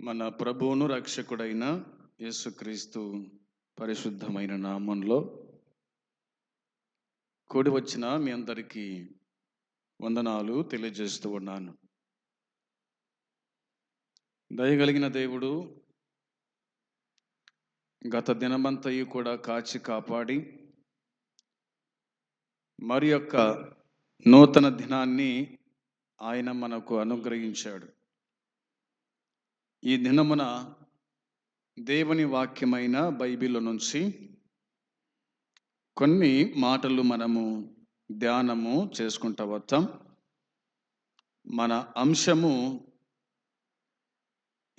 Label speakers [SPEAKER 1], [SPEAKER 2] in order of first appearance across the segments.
[SPEAKER 1] మన ప్రభువును రక్షకుడైన యేసుక్రీస్తు పరిశుద్ధమైన నామంలో కూడి వచ్చిన మీ అందరికీ వందనాలు తెలియజేస్తూ ఉన్నాను. దయగలిగిన దేవుడు గత దినమంతయు కూడా కాచి కాపాడి మరి యొక్క నూతన దినాన్ని ఆయన మనకు అనుగ్రహించాడు. ఈ దినమున దేవుని వాక్యమైన బైబిల్ నుంచి కొన్ని మాటలు మనము ధ్యానము చేసుకుంటా వద్దాం. మన అంశము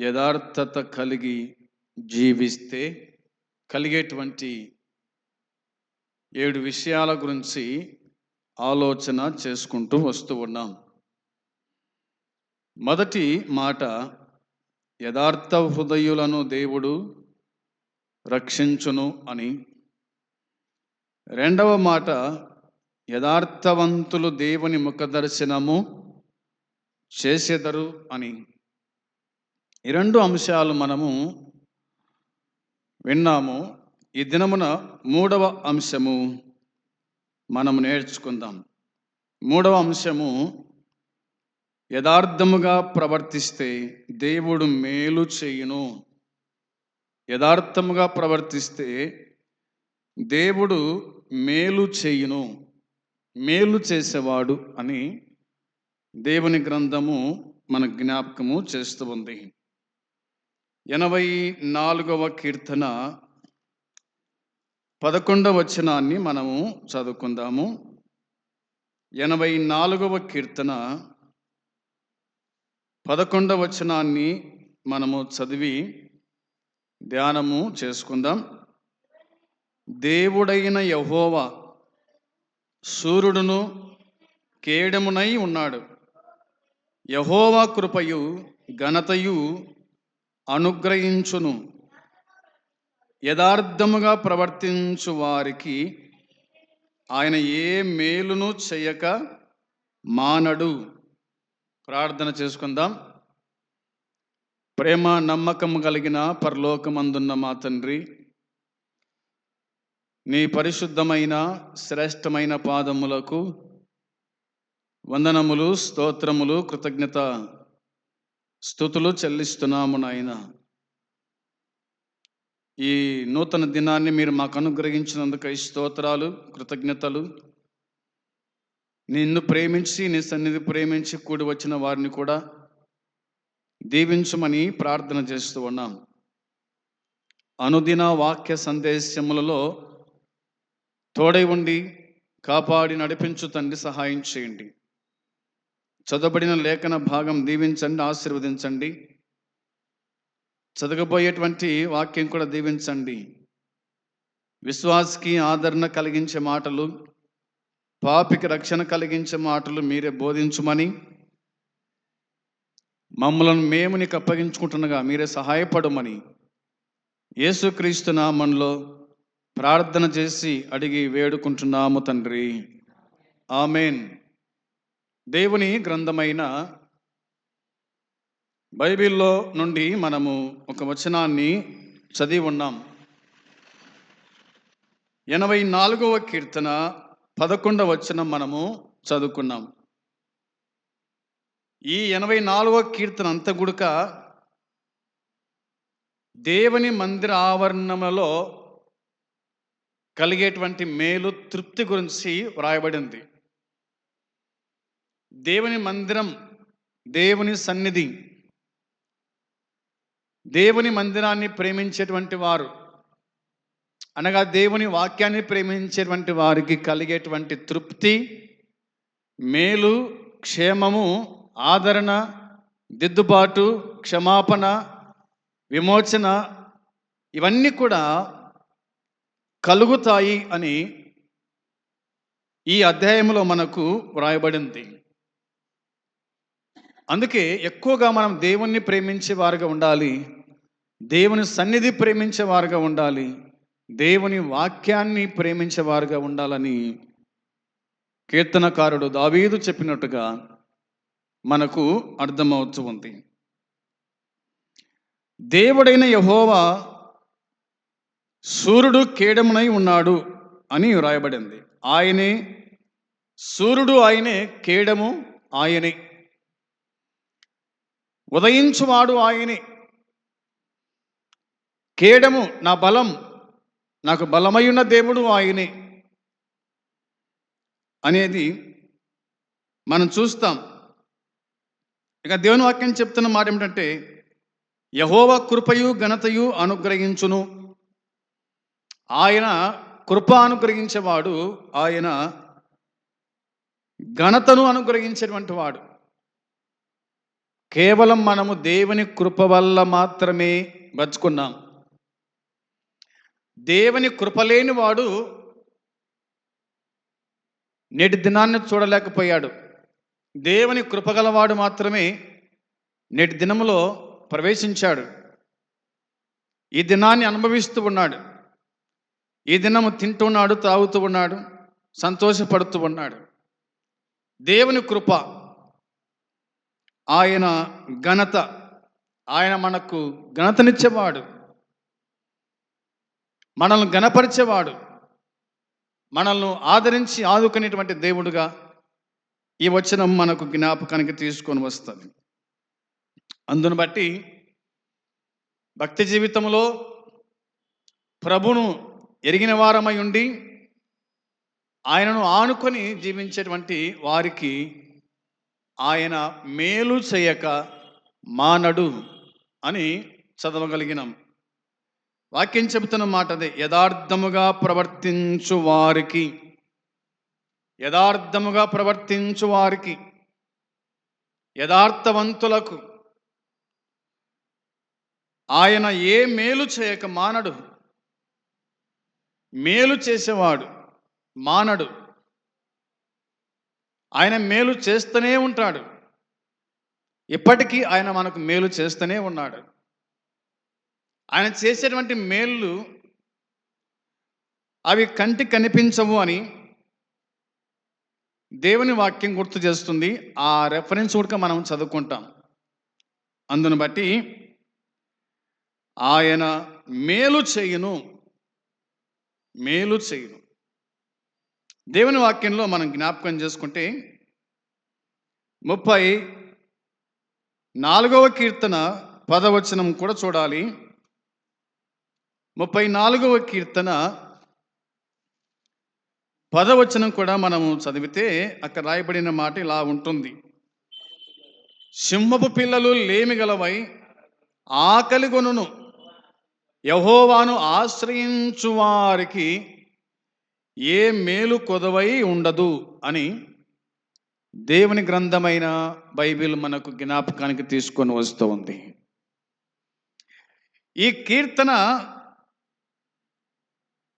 [SPEAKER 1] యథార్థత కలిగి జీవిస్తే కలిగేటువంటి ఏడు విషయాల గురించి ఆలోచన చేసుకుంటూ వస్తూ ఉన్నాం. మొదటి మాట యథార్థ హృదయులను దేవుడు రక్షించును అని. రెండవ మాట యథార్థవంతులు దేవుని ముఖదర్శనము చేసేదరు అని. ఈ రెండు అంశాలు మనము విన్నాము. ఈ దినమున మూడవ అంశము మనము నేర్చుకుందాం. మూడవ అంశము యథార్థముగా ప్రవర్తిస్తే దేవుడు మేలు చేయును. యథార్థముగా ప్రవర్తిస్తే దేవుడు మేలు చేయును. మేలు చేసేవాడు అని దేవుని గ్రంథము మన జ్ఞాపకము చేస్తూ ఉంది. ఎనభై నాలుగవ కీర్తన పదకొండవ వచనాన్ని మనము చదువుకుందాము. ఎనభై నాలుగవ కీర్తన పదకొండవ వచనాన్ని మనము చదివి ధ్యానము చేసుకుందాం. దేవుడైన యహోవా సూర్యుడును కేడమునై ఉన్నాడు. యహోవా కృపయు ఘనతయు అనుగ్రహించును. యథార్థముగా ప్రవర్తించు వారికి ఆయన ఏ మేలును చేయక మానడు. ప్రార్థన చేసుకుందాం. ప్రేమ నమ్మకం కలిగిన పరలోకమందున్న మా తండ్రి నీ పరిశుద్ధమైన శ్రేష్టమైన పాదములకు వందనములు స్తోత్రములు కృతజ్ఞత స్థుతులు చెల్లిస్తున్నాము నాయన. ఈ నూతన దినాన్ని మీరు మాకు అనుగ్రహించినందుకు స్తోత్రాలు కృతజ్ఞతలు. నిన్ను ప్రేమించి నీ సన్నిధి ప్రేమించి కూడి వచ్చిన వారిని కూడా దీవించమని ప్రార్థన చేస్తూ ఉన్నాం. అనుదిన వాక్య సందేశములలో తోడై ఉండి కాపాడి నడిపించు తండ్రి సహాయం చేయండి. చదవబడిన లేఖన భాగం దీవించండి ఆశీర్వదించండి. చదవబోయేటువంటి వాక్యం కూడా దీవించండి. విశ్వాసకి ఆదరణ కలిగించే మాటలు పాపికి రక్షణ కలిగించే మాటలు మీరే బోధించుమని మమ్మలను మేము నీకు అప్పగించుకుంటుండగా మీరే సహాయపడమని యేసుక్రీస్తు నామంలో ప్రార్థన చేసి అడిగి వేడుకుంటున్నాము తండ్రి. ఆమెన్. దేవుని గ్రంథమైన బైబిల్లో నుండి మనము ఒక వచనాన్ని చదివి ఉన్నాం. ఎనభై నాలుగవ కీర్తన పదకొండవ వచనం మనము చదువుకున్నాం. ఈ ఎనభై నాలుగో కీర్తన అంత గుడక దేవుని మందిర ఆవరణములో కలిగేటువంటి మేలు తృప్తి గురించి వ్రాయబడింది. దేవుని మందిరం దేవుని సన్నిధి దేవుని మందిరాన్ని ప్రేమించేటువంటి వారు అనగా దేవుని వాక్యాన్ని ప్రేమించేటువంటి వారికి కలిగేటువంటి తృప్తి మేలు క్షేమము ఆదరణ దిద్దుబాటు క్షమాపణ విమోచన ఇవన్నీ కూడా కలుగుతాయి అని ఈ అధ్యాయంలో మనకు వ్రాయబడింది. అందుకే ఎక్కువగా మనం దేవుణ్ణి ప్రేమించేవారుగా ఉండాలి దేవుని సన్నిధి ప్రేమించేవారుగా ఉండాలి దేవుని వాక్యాన్ని ప్రేమించే వారుగా ఉండాలని కీర్తనకారుడు దావీదు చెప్పినట్టుగా మనకు అర్థమవుతూ ఉంది. దేవుడైన యహోవా సూర్యుడు కేడమునై ఉన్నాడు అని వ్రాయబడింది. ఆయనే సూర్యుడు ఆయనే కేడము ఆయనే. ఉదయించువాడు ఆయనే. కేడము నా బలం నాకు బలమైన దేవుడు ఆయనే అనేది మనం చూస్తాం. ఇక దేవుని వాక్యం చెప్తున్న మాట ఏమిటంటే యహోవ కృపయు ఘనతయు అనుగ్రహించును. ఆయన కృప అనుగ్రహించేవాడు ఆయన ఘనతను అనుగ్రహించేటువంటి వాడు. కేవలం మనము దేవుని కృప వల్ల మాత్రమే బతుకున్నాం. దేవుని కృపలేని వాడు నేటి దినాన్ని చూడలేకపోయాడు. దేవుని కృపగలవాడు మాత్రమే నేటి దినములో ప్రవేశించాడు. ఈ దినాన్ని అనుభవిస్తూ ఉన్నాడు. ఈ దినము తింటున్నాడు తాగుతూ ఉన్నాడు సంతోషపడుతూ ఉన్నాడు. దేవుని కృప ఆయన ఘనత ఆయన మనకు ఘనతనిచ్చేవాడు. మనల్ని గణపరిచేవాడు మనల్ని ఆదరించి ఆదుకునేటువంటి దేవుడుగా ఈ వచనం మనకు జ్ఞాపకానికి తీసుకొని వస్తుంది. అందును బట్టి భక్తి జీవితంలో ప్రభును ఎరిగిన వారమై ఉండి ఆయనను ఆనుకొని జీవించేటువంటి వారికి ఆయన మేలు చేయక మానడు అని చదవగలిగినాం. వాక్యం చెబుతున్న మాట అదే. యథార్థముగా ప్రవర్తించు వారికి. యథార్థముగా ప్రవర్తించు వారికి. యథార్థవంతులకు. ఆయన ఏ మేలు చేయక మానడు. మేలు చేసేవాడు మానడు. ఆయన మేలు చేస్తూనే ఉంటాడు. ఇప్పటికీ ఆయన మనకు మేలు చేస్తూనే ఉన్నాడు. ఆయన చేసేటువంటి మేళ్ళు అవి కంటి కనిపించవు అని దేవుని వాక్యం గుర్తు చేస్తుంది. ఆ రెఫరెన్స్ కూడా మనం చదువుకుంటాం. అందును బట్టి ఆయన మేలు చేయును. మేలు చేయును. దేవుని వాక్యంలో మనం జ్ఞాపకం చేసుకుంటే ముప్పై నాలుగవ కీర్తన పదవచనం కూడా చూడాలి. ముప్పై నాలుగవ కీర్తన పదవచనం కూడా మనము చదివితే అక్కడ రాయబడిన మాట ఇలా ఉంటుంది. సింహపు పిల్లలు లేమిగలవై ఆకలి కొనును యహోవాను ఆశ్రయించు వారికి ఏ మేలు కొదవై ఉండదు అని దేవుని గ్రంథమైన బైబిల్ మనకు జ్ఞాపకానికి తీసుకొని వస్తూ ఉంది ఈ కీర్తన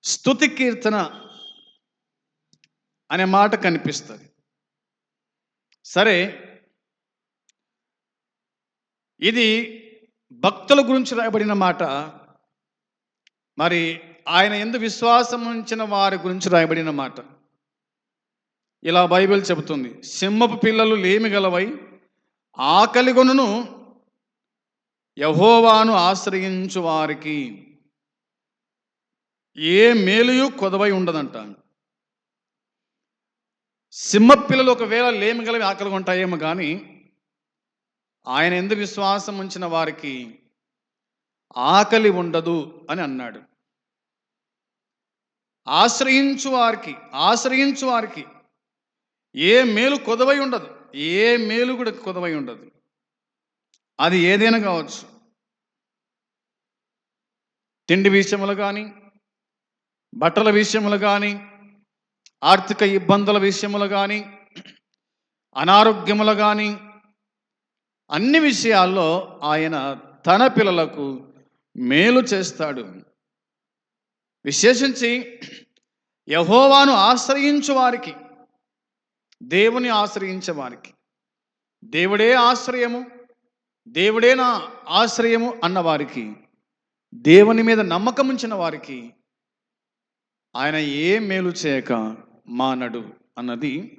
[SPEAKER 1] స్తుతి కీర్తన అనే మాట కనిపిస్తుంది. సరే ఇది భక్తుల గురించి రాయబడిన మాట. మరి ఆయన ఎందు విశ్వాసం ఉంచిన వారి గురించి రాయబడిన మాట. ఇలా బైబిల్ చెబుతుంది సింహపు పిల్లలు లేమి గలవై ఆకలిగొనును యహోవాను ఆశ్రయించు వారికి. ఏ మేలుయు కొదవై ఉండదంట సింహపిల్లలు ఒకవేళ లేమిగలవి ఆకలిగా ఉంటాయేమో కానీ ఆయన ఎందు విశ్వాసం ఉంచిన వారికి ఆకలి ఉండదు అని అన్నాడు. ఆశ్రయించు వారికి ఆశ్రయించు వారికి ఏ మేలు కొదవై ఉండదు. ఏ మేలు కూడా కొదవై ఉండదు. అది ఏదైనా కావచ్చు. తిండి విషయములు కానీ బట్టల విషయములు కానీ ఆర్థిక ఇబ్బందుల విషయములు కానీ అనారోగ్యములు కానీ అన్ని విషయాల్లో ఆయన తన పిల్లలకు మేలు చేస్తాడు. విశేషించి యహోవాను ఆశ్రయించు వారికి దేవుని ఆశ్రయించే వారికి దేవుడే ఆశ్రయము దేవుడే నా ఆశ్రయము అన్నవారికి దేవుని మీద నమ్మకం ఉంచిన వారికి ఆయన ఏ మేలు చేయక మానడు అన్నది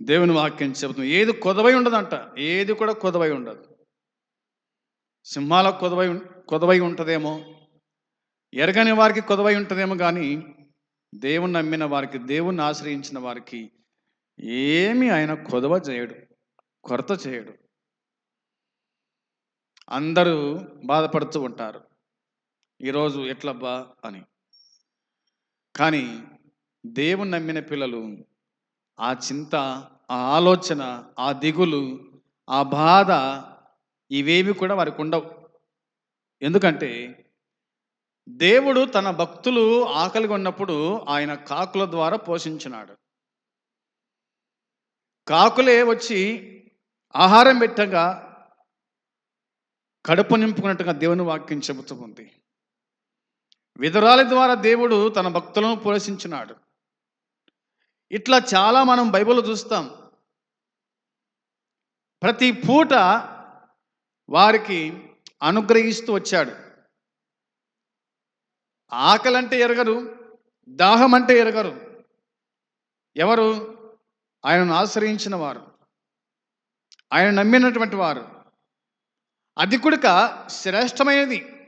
[SPEAKER 1] దేవుని వాక్యం చెబుతుంది. ఏది కొదవై ఉండదంట. ఏది కూడా కొదవై ఉండదు. సింహాలకు కొదవై ఉం- కొదవై ఉంటుందేమో. ఎరగని వారికి కొదవై ఉంటుందేమో కానీ దేవుని నమ్మిన వారికి దేవుణ్ణి ఆశ్రయించిన వారికి ఏమి ఆయన కొదవ చేయడు కొరత చేయడు. అందరూ బాధపడుతూ ఉంటారు. ఈరోజు ఎట్లబ్బా అని. కానీ దేవుని నమ్మిన పిల్లలు ఆ చింత ఆ ఆలోచన ఆ దిగులు ఆ బాధ ఇవేవి కూడా వారికి ఉండవు. ఎందుకంటే దేవుడు తన భక్తులు ఆకలిగా ఉన్నప్పుడు ఆయన కాకుల ద్వారా పోషించినాడు. కాకులే వచ్చి ఆహారం పెట్టగా కడుపు నింపుకున్నట్టుగా దేవుని వాక్యం చెబుతూ ఉంది. విధురాలి ద్వారా దేవుడు తన భక్తులను పోషించినాడు. ఇట్లా చాలా మనం బైబిల్ చూస్తాం. ప్రతి పూట వారికి అనుగ్రహిస్తూ వచ్చాడు. ఆకలంటే ఎరగరు దాహం అంటే ఎరగరు. ఎవరు? ఆయనను ఆశ్రయించిన వారు. ఆయన నమ్మినటువంటి వారు. అది కూడక శ్రేష్టమైనది.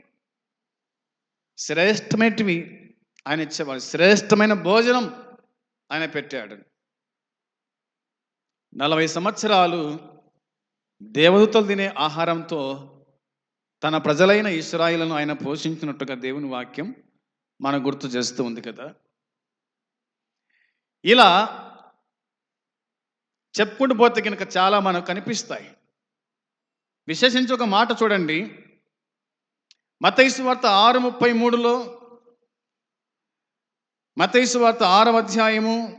[SPEAKER 1] శ్రేష్టమైనవి ఆయన ఇచ్చేవాడు శ్రేష్టమైన భోజనం ఆయన పెట్టాడు. నలభై సంవత్సరాలు దేవదూతలు తినే ఆహారంతో తన ప్రజలైన ఇస్రాయిలను ఆయన పోషించినట్టుగా దేవుని వాక్యం మన గుర్తు చేస్తూ ఉంది కదా. ఇలా చెప్పుకుంటూ పోతే కనుక చాలా మనకు కనిపిస్తాయి. విశేషించి ఒక మాట చూడండి. మతైసు వార్త ఆరు ముప్పై మూడులో మతైసు వార్త ఆరవ అధ్యాయము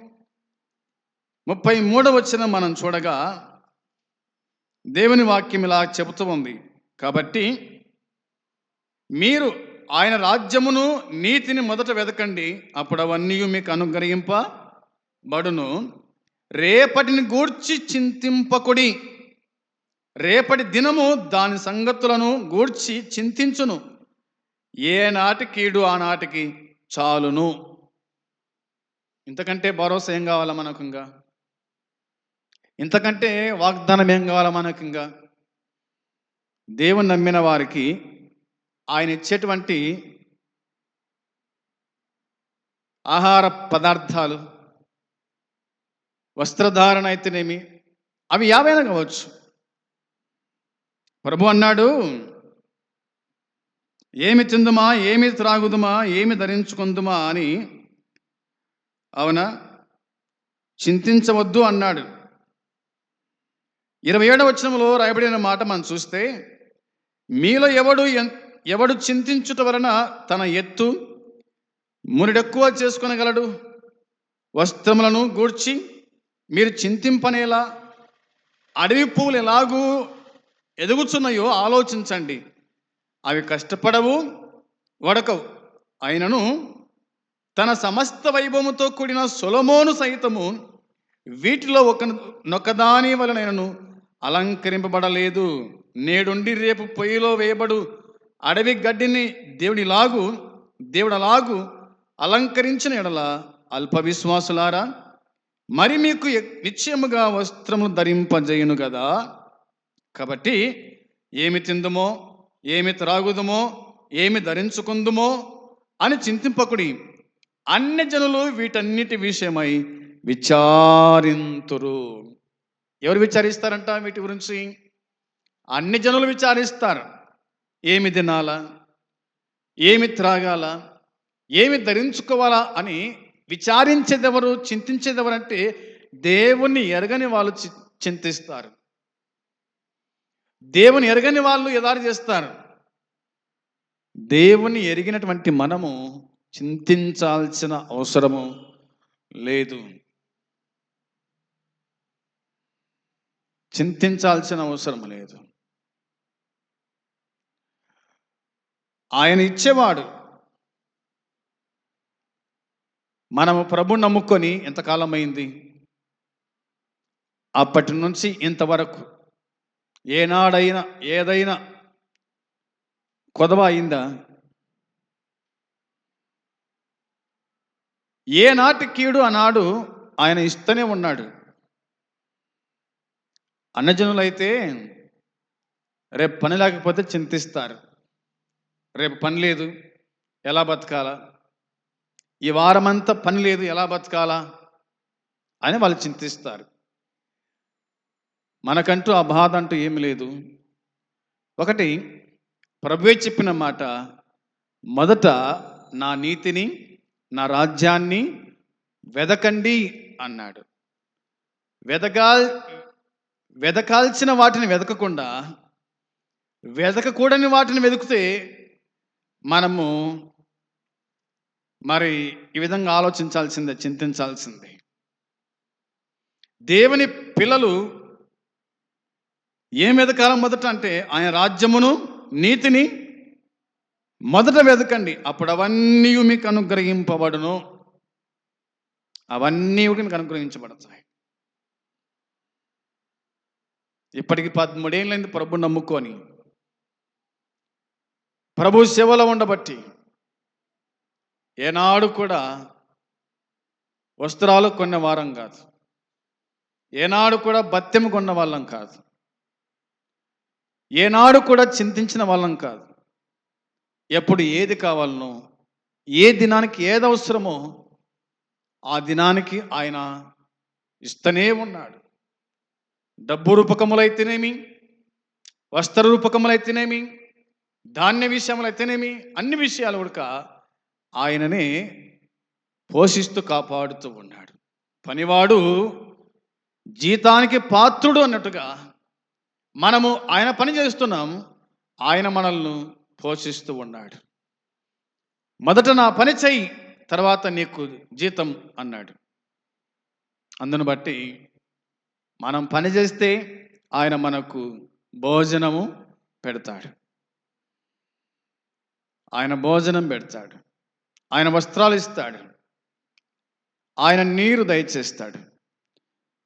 [SPEAKER 1] ముప్పై మూడవ వచ్చిన మనం చూడగా దేవుని వాక్యం ఇలా చెబుతూ ఉంది. కాబట్టి మీరు ఆయన రాజ్యమును నీతిని మొదట వెతకండి అప్పుడు అవన్నీ మీకు అనుగ్రహింపబడును. రేపటిని గూర్చి చింతింపకుడి రేపటి దినము దాని సంగతులను గూర్చి చింతించును. ఏనాటి కీడు ఆనాటికి చాలును. ఇంతకంటే భరోసా ఏం కావాలా మనకు ఇంకా ఇంతకంటే వాగ్దానం ఏం కావాలా మనకు ఇంకా దేవుని నమ్మిన వారికి ఆయన ఇచ్చేటువంటి ఆహార పదార్థాలు వస్త్రధారణ అయితేనేమి? అవి యావైనా కావచ్చు. ప్రభు అన్నాడు ఏమి తిందుమా? ఏమి త్రాగుదుమా? ఏమి ధరించుకుందుమా? అని అవునా? చింతించవద్దు అన్నాడు. ఇరవై ఏడవ వచనంలో రాయబడిన మాట మనం చూస్తే మీలో ఎవడు ఎవడు చింతించుట వలన తన ఎత్తు మురిడెక్కువ చేసుకునగలడు? వస్త్రములను గూర్చి మీరు చింతింపనేలా? అడవి పువ్వులు ఎలాగూ ఎదుగుచున్నాయో ఆలోచించండి. అవి కష్టపడవు వడకవు. అయినను తన సమస్త వైభవముతో కూడిన సొలమోను సైతము వీటిలో ఒక నొక్కదాని వలనైనను అలంకరింపబడలేదు. నేడుండి రేపు పొయ్యిలో వేయబడు అడవి గడ్డిని దేవుడిలాగు దేవుడలాగు అలంకరించిన ఎడల అల్ప విశ్వాసులారా మరి మీకు నిశ్చయముగా వస్త్రము ధరింపజేయును కదా కాబట్టి ఏమి తిందుమో ఏమి త్రాగుదుమో ఏమి ధరించుకుందుమో అని చింతింపకుడి అన్ని జనులు వీటన్నిటి విషయమై విచారింతురు. ఎవరు విచారిస్తారంట వీటి గురించి? అన్ని జనులు విచారిస్తారు. ఏమి తినాలా? ఏమి త్రాగాల? ఏమి ధరించుకోవాలా అని విచారించేదెవరు చింతించేదెవరంటే దేవుణ్ణి ఎరగని వాళ్ళు చి- చింతిస్తారు. దేవుని ఎరగని వాళ్ళు ఎదారు చేస్తారు? దేవుని ఎరిగినటువంటి మనము చింతించాల్సిన అవసరము లేదు. చింతించాల్సిన అవసరం లేదు. ఆయన ఇచ్చేవాడు. మనము ప్రభు నమ్ముకొని ఎంతకాలం అయింది అప్పటి నుంచి ఇంతవరకు. ఏనాడైనా ఏదైనా కొదవ అయిందా? ఏనాటి కీడు ఆనాడు ఆయన ఇస్తూనే ఉన్నాడు. అన్నజనులైతే రేపు పని లేకపోతే చింతిస్తారు. రేపు పని లేదు ఎలా బతకాలా? ఈ వారమంతా పని లేదు ఎలా బతకాలా? అని వాళ్ళు చింతిస్తారు. మనకంటూ ఆ బాధ అంటూ ఏమి లేదు. ఒకటి ప్రభువే చెప్పిన మాట మొదట నా నీతిని నా రాజ్యాన్ని వెదకండి అన్నాడు. వెదకాల్ వెదకాల్సిన వాటిని వెదకకుండా వెదకకూడని వాటిని వెతికితే మనము మరి ఈ విధంగా ఆలోచించాల్సిందే చింతించాల్సిందే. దేవుని పిల్లలు ఏ వెతకాలం మొదట అంటే ఆయన రాజ్యమును నీతిని మొదట వెతకండి అప్పుడు అవన్నీ మీకు అనుగ్రహింపబడును. అవన్నీ మీకు అనుగ్రహించబడతాయి. ఇప్పటికి పదమూడేళ్ళైంది ప్రభు నమ్ముకొని. ప్రభు సేవలో ఉండబట్టి ఏనాడు కూడా వస్త్రాలు కొన్న వారం కాదు. ఏనాడు కూడా బత్తెము కొన్న వాళ్ళం కాదు. ఏనాడు కూడా చింతించిన వాళ్ళం కాదు. ఎప్పుడు ఏది కావాలనో ఏ దినానికి ఏది అవసరమో ఆ దినానికి ఆయన ఇస్తూనే ఉన్నాడు. డబ్బు రూపకములైతేనేమి వస్త్ర రూపకములైతేనేమి ధాన్య విషయములైతేనేమి అన్ని విషయాలు కూడా ఆయననే పోషిస్తూ కాపాడుతూ ఉన్నాడు. పనివాడు జీతానికి పాత్రుడు అన్నట్టుగా మనము ఆయన పని చేస్తున్నాం ఆయన మనల్ని పోషిస్తూ ఉన్నాడు. మొదట నా పని చెయ్యి తర్వాత నీకు జీతం అన్నాడు. అందును బట్టి మనం పని చేస్తే ఆయన మనకు భోజనము పెడతాడు. ఆయన భోజనం పెడతాడు. ఆయన వస్త్రాలు ఇస్తాడు. ఆయన నీరు దయచేస్తాడు.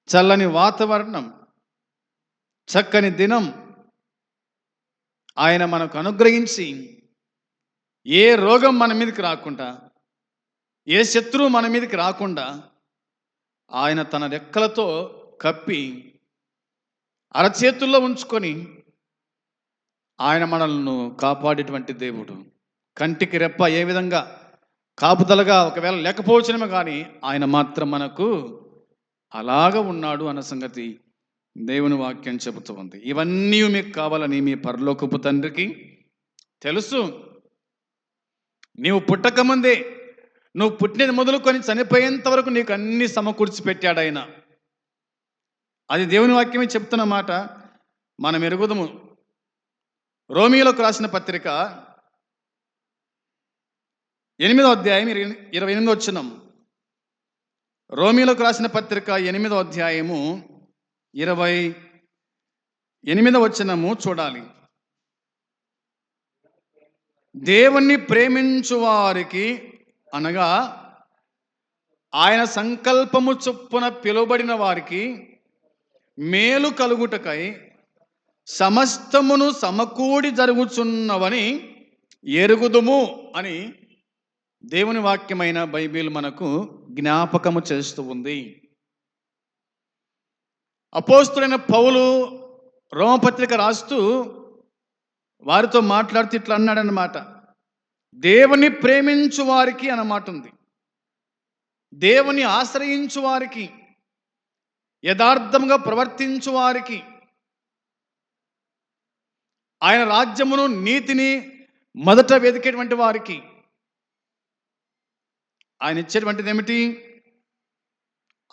[SPEAKER 1] చల్లని వాతావరణం చక్కని దినం ఆయన మనకు అనుగ్రహించి ఏ రోగం మన మీదకి రాకుండా ఏ శత్రువు మన మీదకి రాకుండా ఆయన తన రెక్కలతో కప్పి అరచేతుల్లో ఉంచుకొని ఆయన మనల్ని కాపాడేటువంటి దేవుడు. కంటికి రెప్ప ఏ విధంగా కాపుదలగా ఒకవేళ లేకపోవచ్చునేమో కానీ ఆయన మాత్రం మనకు అలాగ ఉన్నాడు అన్న సంగతి దేవుని వాక్యం చెబుతూ ఉంది. ఇవన్నీ మీకు కావాలని మీ పరలోకపు తండ్రికి తెలుసు. నీవు పుట్టకముందే నువ్వు పుట్టినది మొదలుకొని చనిపోయేంత వరకు నీకు అన్ని సమకూర్చి పెట్టాడు ఆయన. అది దేవుని వాక్యమే చెప్తున్న మాట. మనం ఎరుగుదము. రోమియోలకు రాసిన పత్రిక ఎనిమిదో అధ్యాయం ఇరవై ఎనిమిది వచ్చినాం రోమిలోకి రాసిన పత్రిక ఎనిమిదో అధ్యాయము ఇరవై ఎనిమిదో వచనము చూడాలి. దేవుణ్ణి ప్రేమించు వారికి అనగా ఆయన సంకల్పము చొప్పున పిలువబడిన వారికి మేలు కలుగుటకై సమస్తమును సమకూడి జరుగుచున్నవని ఎరుగుదుము అని దేవుని వాక్యమైన బైబిల్ మనకు జ్ఞాపకము చేస్తూ ఉంది. అపోస్తుడైన పౌలు రోమపత్రిక రాస్తూ వారితో మాట్లాడుతూ ఇట్లా అన్నాడనమాట దేవుని ప్రేమించు వారికి అన్నమాట ఉంది. దేవుని ఆశ్రయించు వారికి యథార్థంగా ప్రవర్తించు వారికి ఆయన రాజ్యమును నీతిని మొదట వెతికేటువంటి వారికి ఆయన ఇచ్చేటువంటిది ఏమిటి?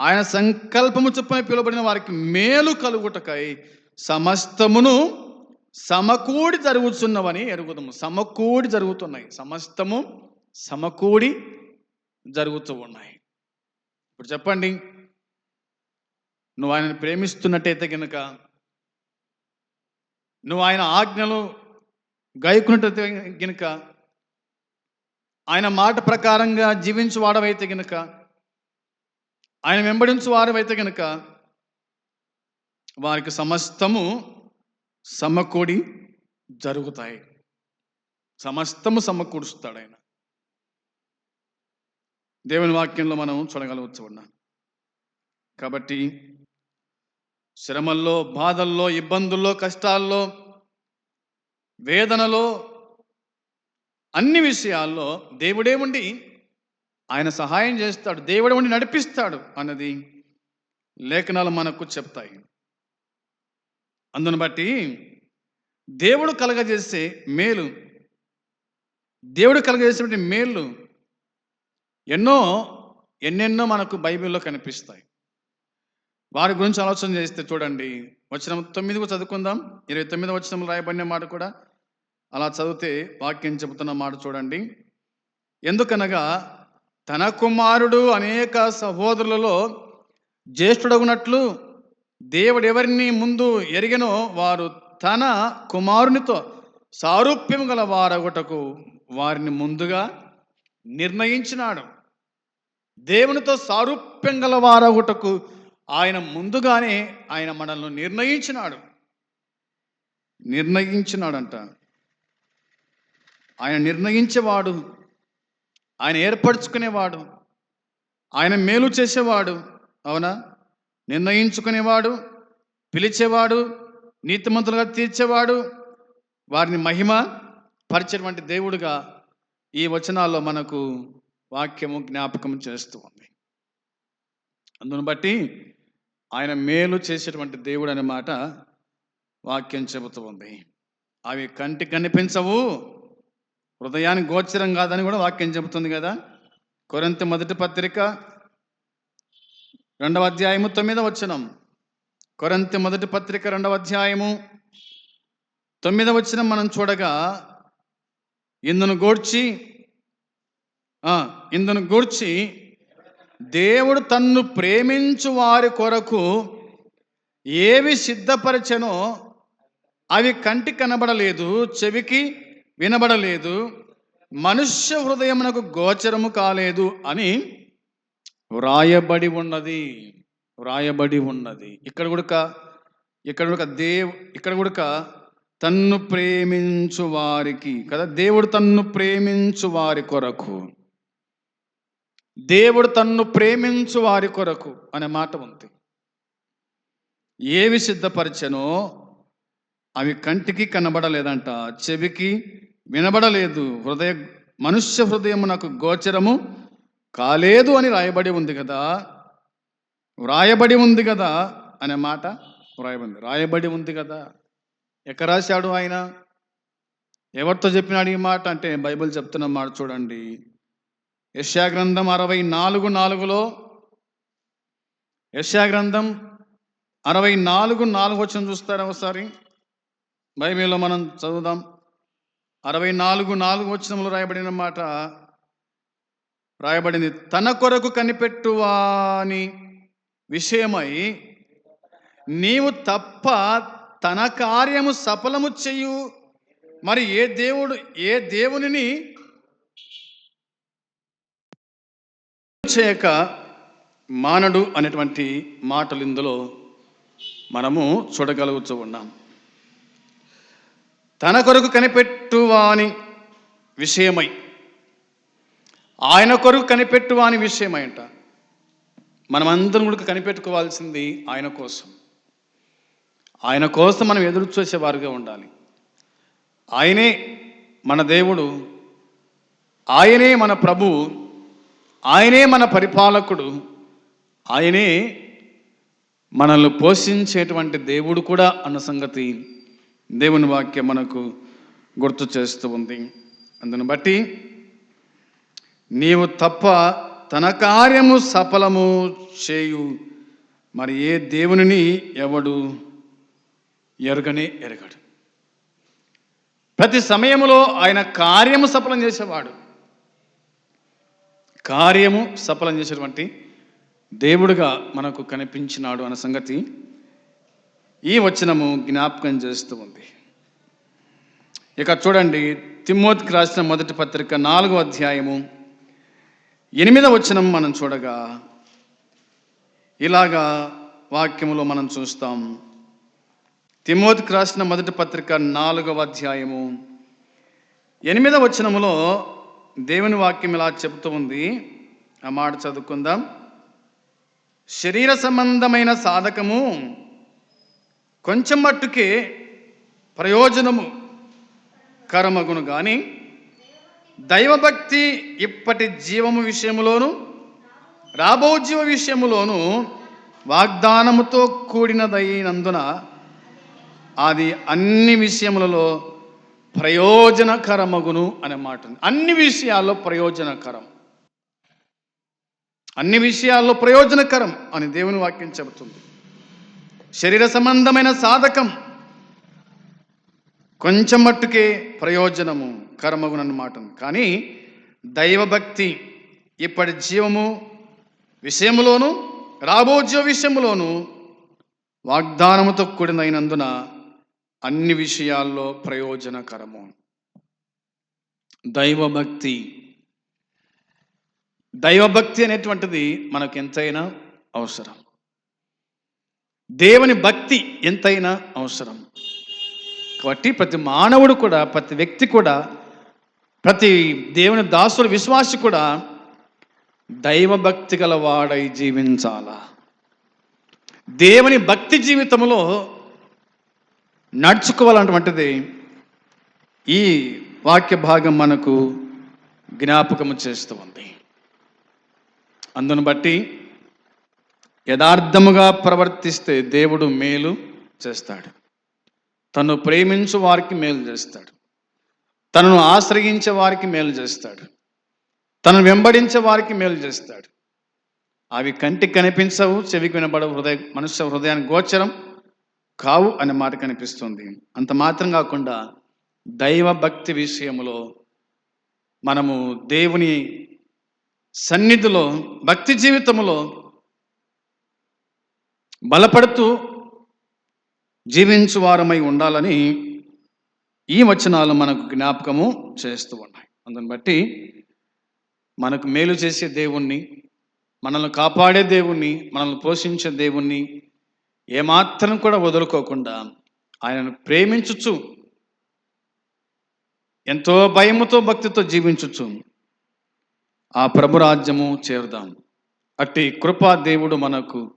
[SPEAKER 1] ఆయన సంకల్పము చొప్పున పిలువబడిన వారికి మేలు కలుగుటకై సమస్తమును సమకూడి జరుగుతున్నవని ఎరుగుదము. సమకూడి జరుగుతున్నాయి. సమస్తము సమకూడి జరుగుతూ ఉన్నాయి ఇప్పుడు చెప్పండి. నువ్వు ఆయనను ప్రేమిస్తున్నట్టయితే కనుక నువ్వు ఆయన ఆజ్ఞలు గాయకున్నట్టయితే గనుక ఆయన మాట ప్రకారంగా జీవించు వాడవైతే గనుక ఆయన వెంబడించు వారవైతే కనుక వారికి సమస్తము సమకూడి జరుగుతాయి. సమస్తము సమకూరుస్తాడు ఆయన. దేవుని వాక్యంలో మనం చూడగలవచ్చు ఉన్నాం కాబట్టి శ్రమల్లో బాధల్లో ఇబ్బందుల్లో కష్టాల్లో వేదనలో అన్ని విషయాల్లో దేవుడే ఉండి ఆయన సహాయం చేస్తాడు దేవుడు ఉండి నడిపిస్తాడు అన్నది లేఖనాలు మనకు చెప్తాయి. అందును బట్టి దేవుడు కలగజేసే మేలు దేవుడు కలగజేసేటువంటి మేలు ఎన్నో ఎన్నెన్నో మనకు బైబిల్లో కనిపిస్తాయి. వారి గురించి ఆలోచన చేస్తే చూడండి వచనం తొమ్మిదికు చదువుకుందాం. ఇరవై తొమ్మిది వచనంలో రాయబడిన మాట కూడా అలా చదివితే వాక్యం చెబుతున్న మాట చూడండి. ఎందుకనగా తన కుమారుడు అనేక సహోదరులలో జ్యేష్ఠుడగునట్లు దేవుడు ఎవరిని ముందు ఎరిగినో వారు తన కుమారునితో సారూప్యం గల వారొకటకు వారిని ముందుగా నిర్ణయించినాడు. దేవునితో సారూప్యం గల వారొకటకు ఆయన ముందుగానే ఆయన మనల్ని నిర్ణయించినాడు. నిర్ణయించినాడంట. ఆయన నిర్ణయించేవాడు ఆయన ఏర్పరచుకునేవాడు. ఆయన మేలు చేసేవాడు. అవునా? నిర్ణయించుకునేవాడు పిలిచేవాడు నీతిమంతులుగా తీర్చేవాడు. వారిని మహిమ పరిచేటువంటి దేవుడుగా ఈ వచనాల్లో మనకు వాక్యము జ్ఞాపకం చేస్తూ ఉంది. అందును బట్టి ఆయన మేలు చేసేటువంటి దేవుడు అనే మాట వాక్యం చెబుతూ ఉంది. అవి కంటి కనిపించవు హృదయానికి గోచరం కాదని కూడా వాక్యం చెబుతుంది కదా. కొరింత మొదటి పత్రిక రెండవ అధ్యాయము తొమ్మిదవ వచనం. కొరంతి మొదటి పత్రిక రెండవ అధ్యాయము తొమ్మిదవ వచనం మనం చూడగా ఇందును గూర్చి ఇందును గూర్చి దేవుడు తన్ను ప్రేమించు వారి కొరకు ఏవి సిద్ధపరచనో అవి కంటి కనబడలేదు. చెవికి వినబడలేదు. మనుష్య హృదయమునకు గోచరము కాలేదు అని వ్రాయబడి ఉన్నది. వ్రాయబడి ఉన్నది. ఇక్కడ కూడక ఇక్కడ కూడక దేవ్ ఇక్కడ కూడక తన్ను ప్రేమించు వారికి కదా దేవుడు తన్ను ప్రేమించు వారి కొరకు. దేవుడు తన్ను ప్రేమించు వారి కొరకు అనే మాట ఉంది. ఏవి సిద్ధపరచనో అవి కంటికి కనబడలేదంట. చెవికి వినబడలేదు. హృదయ మనుష్య హృదయము నాకు గోచరము కాలేదు అని రాయబడి ఉంది కదా. వ్రాయబడి ఉంది కదా అనే మాట వ్రాయబడింది రాయబడి ఉంది కదా. ఎక్కడ రాశాడు ఆయన? ఎవరితో చెప్పినాడు ఈ మాట? అంటే బైబిల్ చెప్తున్న మాట చూడండి. యశాగ్రంథం గ్రంథం అరవై నాలుగు నాలుగులో యశాగ్రంథం గ్రంథం అరవై నాలుగు నాలుగు వచ్చిన చూస్తారా ఒకసారి? బైబిల్లో మనం చదువుదాం. అరవై నాలుగు నాలుగు వచనంలో రాయబడిన మాట రాయబడింది. తన కొరకు కనిపెట్టువాని విషయమై నీవు తప్ప తన కార్యము సఫలము చెయ్యు మరి ఏ దేవుడు ఏ దేవునిని చేయక మానడు అనేటువంటి మాటలు ఇందులో మనము చూడగలుగుతూ ఉన్నాం. తన కొరకు కనిపెట్టువాని విషయమై. ఆయన కొరకు కనిపెట్టువాని విషయమై అంట మనమందరం కూడా కనిపెట్టుకోవాల్సింది ఆయన కోసం. ఆయన కోసం మనం ఎదురు చూసేవారుగా ఉండాలి. ఆయనే మన దేవుడు. ఆయనే మన ప్రభువు ఆయనే మన పరిపాలకుడు. ఆయనే మనల్ని పోషించేటువంటి దేవుడు కూడా అన్న సంగతి దేవుని వాక్యం మనకు గుర్తు చేస్తూ ఉంది. అందును బట్టి నీవు తప్ప తన కార్యము సఫలము చేయు. మరి ఏ దేవునిని ఎవడు ఎరగనే ఎరగడు. ప్రతి సమయంలో ఆయన కార్యము సఫలం చేసేవాడు. కార్యము సఫలం చేసేటువంటి దేవుడుగా మనకు కనిపించినాడు అన్న సంగతి ఈ వచనము జ్ఞాపకం చేస్తూ ఉంది. ఇక చూడండి తిమ్మోతికి రాసిన మొదటి పత్రిక నాలుగో అధ్యాయము ఎనిమిదవ వచనం మనం చూడగా ఇలాగా వాక్యములో మనం చూస్తాం. తిమోతికి రాసిన మొదటి పత్రిక నాలుగవ అధ్యాయము ఎనిమిదవ వచనములో దేవుని వాక్యం ఇలా చెబుతూ ఉంది. ఆ మాట చదువుకుందాం. శరీర సంబంధమైన సాధకము కొంచెం మట్టుకే ప్రయోజనము కరమగును కానీ దైవభక్తి ఇప్పటి జీవము విషయములోను రాబో జీవ విషయములోను వాగ్దానముతో కూడినదైనందున అది అన్ని విషయములలో ప్రయోజనకరమగును అనే మాట అన్ని విషయాల్లో ప్రయోజనకరం. అన్ని విషయాల్లో ప్రయోజనకరం అని దేవుని వాక్యం చెబుతుంది. శరీర సంబంధమైన సాధకం. కొంచెం మట్టుకే ప్రయోజనము కర్మగునన్నమాట కానీ దైవభక్తి ఇప్పటి జీవము విషయములోను రాబోజీవ విషయములోను వాగ్దానముతో కూడినైనందున అన్ని విషయాల్లో ప్రయోజనకరము. దైవభక్తి. దైవభక్తి అనేటువంటిది మనకు ఎంతైనా అవసరం. దేవుని భక్తి ఎంతైనా అవసరం. కాబట్టి ప్రతి మానవుడు కూడా ప్రతి వ్యక్తి కూడా ప్రతి దేవుని దాసుడు విశ్వాసి కూడా దైవభక్తి గల వాడై జీవించాలా. దేవుని భక్తి జీవితంలో నడుచుకోవాలన్నటువంటిది ఈ వాక్య భాగం మనకు జ్ఞాపకము చేస్తూ ఉంది అందును బట్టి యథార్థముగా ప్రవర్తిస్తే దేవుడు మేలు చేస్తాడు. తను ప్రేమించు వారికి మేలు చేస్తాడు. తనను ఆశ్రయించే వారికి మేలు చేస్తాడు. తనను వెంబడించే వారికి మేలు చేస్తాడు. అవి కంటికి కనిపించవు చెవికి వినబడవు హృదయ మనుష్య హృదయానికి గోచరం కావు అనే మాట కనిపిస్తుంది. అంత మాత్రం కాకుండా దైవ భక్తి విషయంలో మనము దేవుని సన్నిధిలో భక్తి జీవితంలో బలపడుతూ జీవించు వారమై ఉండాలని ఈ వచనాలు మనకు జ్ఞాపకము చేస్తూ ఉన్నాయి. అందుని బట్టి మనకు మేలు చేసే దేవుణ్ణి మనల్ని కాపాడే దేవుణ్ణి మనల్ని పోషించే దేవుణ్ణి ఏమాత్రం కూడా వదులుకోకుండా ఆయనను ప్రేమించుచు ఎంతో భయముతో భక్తితో జీవించుచు ఆ ప్రభు రాజ్యము చేరుదాం. అట్టి కృపా దేవుడు మనకు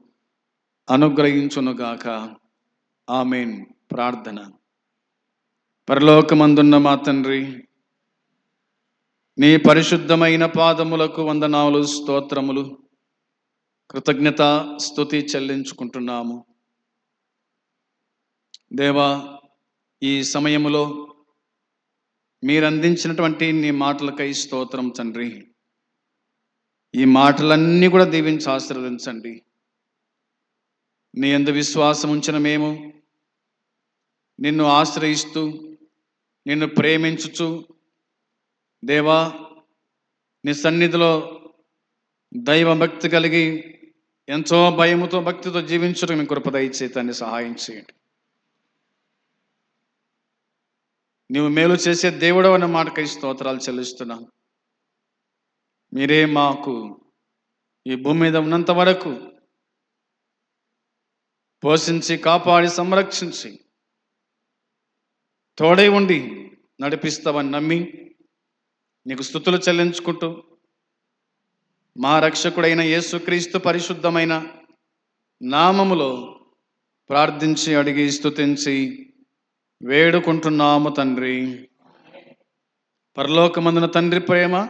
[SPEAKER 1] అనుగ్రహించునుగాక. ఆమెన్. ప్రార్థన. పరలోకమందున్న మా తండ్రి నీ పరిశుద్ధమైన పాదములకు వందనాలు స్తోత్రములు కృతజ్ఞత స్థుతి చెల్లించుకుంటున్నాము. దేవా ఈ సమయములో మీరందించినటువంటి నీ మాటలకై స్తోత్రం తండ్రి. ఈ మాటలన్నీ కూడా దీవించి ఆశీర్వదించండి. నీ అందు విశ్వాసం ఉంచిన మేము నిన్ను ఆశ్రయిస్తూ నిన్ను ప్రేమించుచు దేవా నీ సన్నిధిలో దైవ భక్తి కలిగి ఎంతో భయముతో భక్తితో జీవించడం మీ కృప దయచేతాన్ని సహాయం చేయండి. నీవు మేలు చేసే దేవుడు అన్న మాటకై స్తోత్రాలు చెల్లిస్తున్నాం. మీరే మాకు ఈ భూమి మీద ఉన్నంత వరకు పోషించి కాపాడి సంరక్షించి. తోడై ఉండి నడిపిస్తావని నమ్మి నీకు స్థుతులు చెల్లించుకుంటూ మా రక్షకుడైన యేసుక్రీస్తు పరిశుద్ధమైన నామములో ప్రార్థించి అడిగి స్థుతించి వేడుకుంటున్నాము తండ్రి. పరలోకమందున తండ్రి ప్రేమ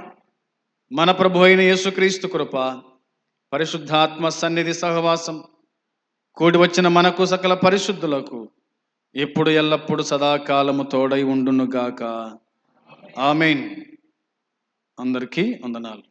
[SPEAKER 1] మన ప్రభు అయిన యేసుక్రీస్తు కృప పరిశుద్ధాత్మ సన్నిధి సహవాసం కూడి వచ్చిన మనకు సకల పరిశుద్ధులకు ఎప్పుడు ఎల్లప్పుడు సదాకాలము తోడై ఉండునుగాక. ఆమెన్. అందరికీ వందనాలు.